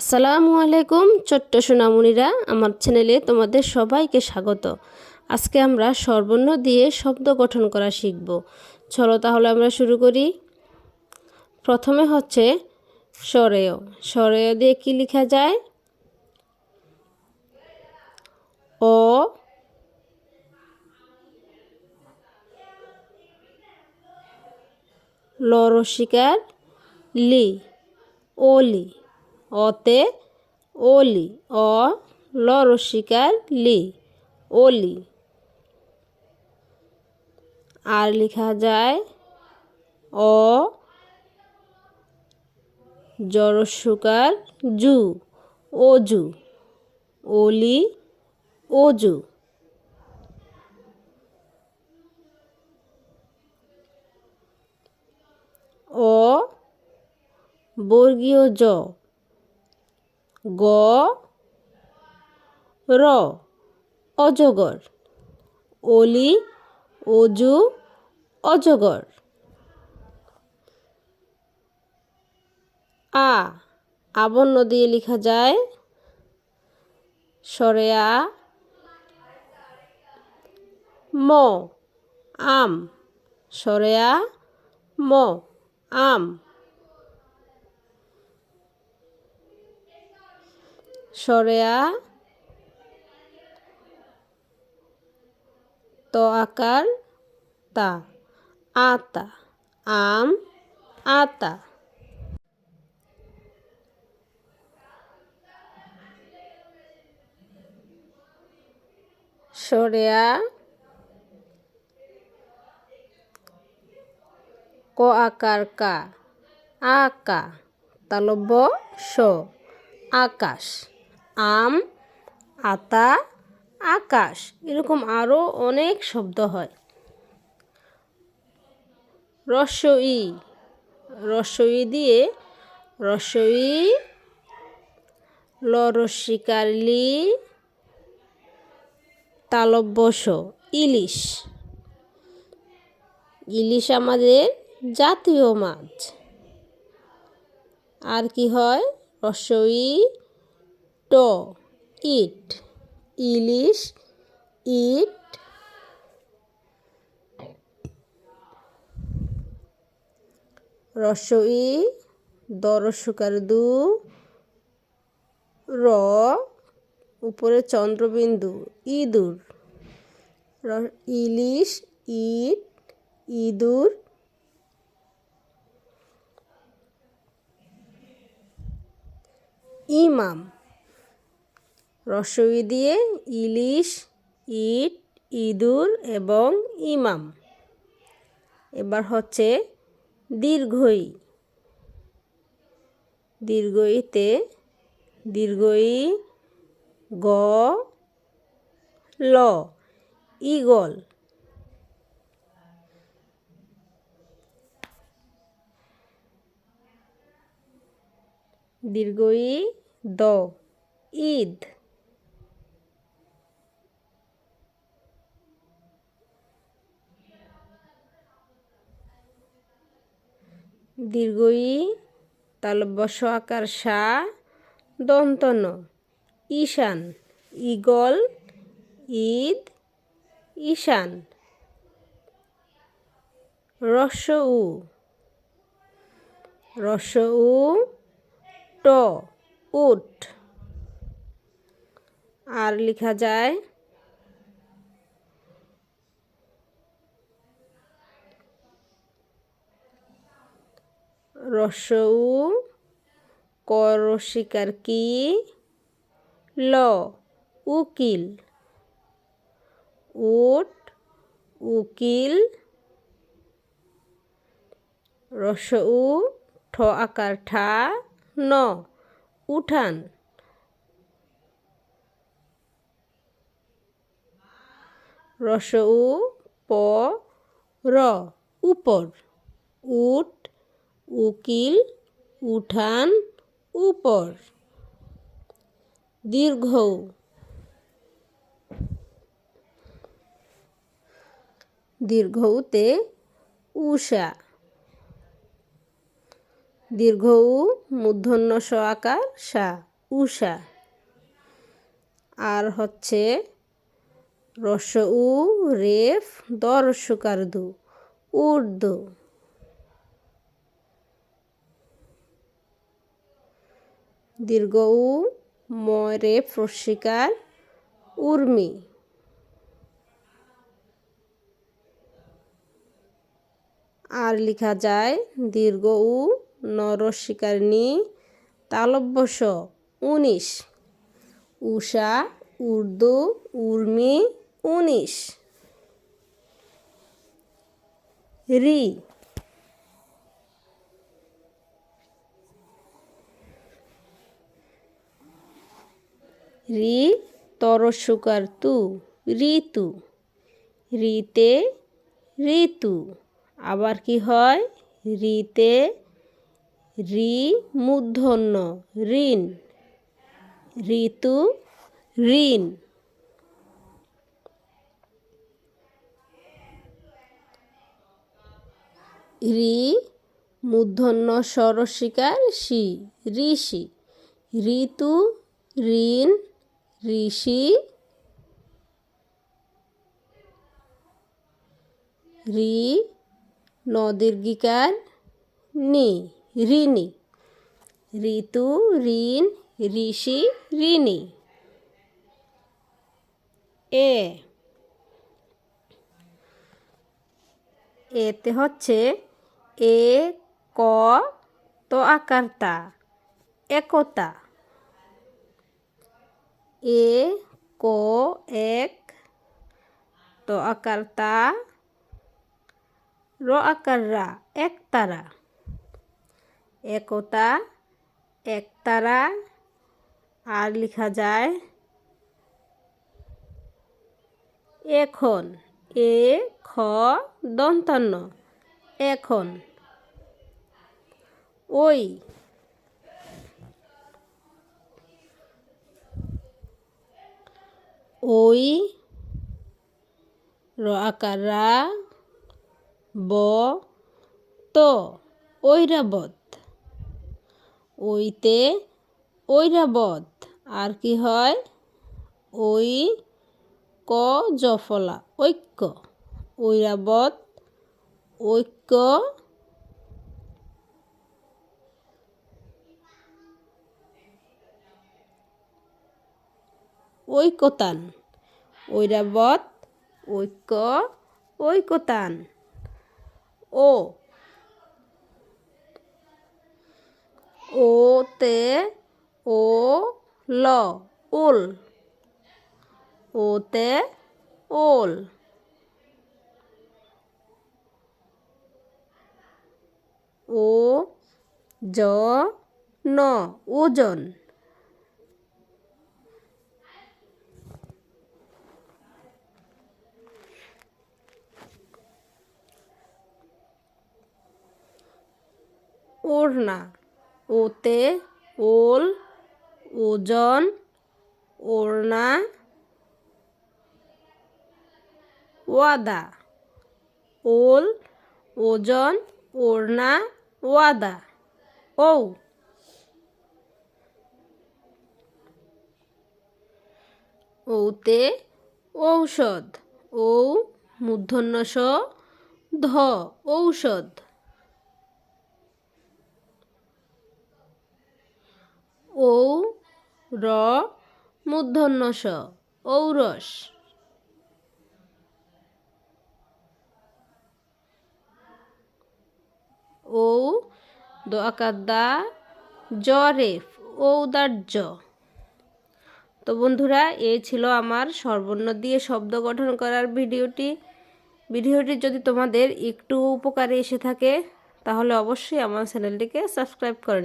আসসালামু আলাইকুম, ছোট্ট সোনামণিরা। আমার চ্যানেলে তোমাদের সবাইকে স্বাগত। আজকে আমরা সর্বর্ণ দিয়ে শব্দ গঠন করা শিখব। চলো তাহলে আমরা শুরু করি। প্রথমে হচ্ছে সরেয় সরেয় দিয়ে কি লেখা যায়? ও লরসিকার লি ওলি অতে ওলি, অ, ল, রসিকার লি, ওলি। আর লেখা যায় অ, জরসুকার জু অজু ওলি অজু অ, বর্গীয় জ গ, র, অজগর। অলি, অজু, অজগর। আ আবন্ন দিয়ে লেখা যায়, সরেয়া, ম, আম। সরেয়া, ম, আম। সরেয়া, ত আকার তা, আতা, আম, আতা। সরেয়া, ক আকার কা আকা তালব্য স, আকাশ। আম, আতা, আকাশ এরকম আরও অনেক শব্দ হয়। রসই রসই দিয়ে রসই লরসিকারলি তালব্যস, ইলিশ। ইলিশ আমাদের জাতীয় মাছ। আর কি হয়? রসই ট, ইট, ইলিশ, ইট, রসই, দরসুকার দু, র, উপরে চন্দ্রবিন্দু, ইঁদুর ইলিশ, ইট, ইঁদুর, ইমাম। রসই দিয়ে ইলিশ, ইট, ইঁদুর এবং ইমাম। এবার হচ্ছে দীর্ঘই। দীর্ঘইতে দীর্ঘই গ, ল ইগল দীর্ঘই দ, ঈদ। দীর্ঘই তালব্যস আকার সা, দন্তন, ঈশান ইগল ঈদ, ঈশান। রস উ রস উ ট, উট। আর লেখা যায় রসউ কর শিকার কি ল, উকিল। উট, উকিল। রসউ ঠ আকার ঠা, ন, উঠান। রসউ প, র, উপর। উট উকিল, উঠান, উপর। দীর্ঘ। দীর্ঘতে উষা। দীর্ঘ মূর্ধন্য স আকার, সা, উষা। আর হচ্ছে রস উ, রেফ দরস্যকার দু উর্দু দীর্ঘ উ মরে প্রশিকার উর্মি। আর লেখা যায় দীর্ঘ উ নরস্বীকার নি তালব্যস, উনিশ। উষা, উর্দু, উর্মি, উনিশ। রি। রি তরসুকার তু, ঋতু। রিতে ঋতু। আবার কি হয়? রিতে রি মূর্ধন্য ঋণ। ঋতু ঋণ। রি মূর্ধন্য সরস্বীকার শি ঋষি। ঋতু ঋণ ঋষি, রি নদীর্ঘিকার নি ঋণী ঋতু, ঋণ, ঋষি ঋণী এ। এতে হচ্ছে এ, ক, তো আকারতা একতা। এ ক এক তো আকারতা র আকার রা একতারা একতা একতারা আর লেখা যায় এখন এ খ দন্তান্ন এখন ওই ওই র আকার রা ব তো ঐরাবত ওইতে ঐরাবত আর কি হয়? ওই ক জফলা, ঐক্য। ঐরাবত ঐক্য। ঐকতান ঐরাবত ঐক্য ঐকতান। ও ওতে ও ল উল ওতে ওল। ও জ ন ওজন। ওড়না। ওতে ওল, ওজন, ওড়না। ওয়াদা। ওল, ওজন, ওড়না, ওয়াদা। ও ওতে ঔষধ। ও মূর্ধন্য স ধ, ঔষধ। ঔ র মূর্ধন্য স ঔরস। ও দ জরেফ, ঔদার্য। তো বন্ধুরা এই ছিল আমার সর্বর্ণ দিয়ে শব্দ গঠন করার ভিডিওটি। ভিডিওটি যদি তোমাদের একটু উপকারে এসে থাকে, তাহলে অবশ্যই আমার চ্যানেলটিকে সাবস্ক্রাইব করে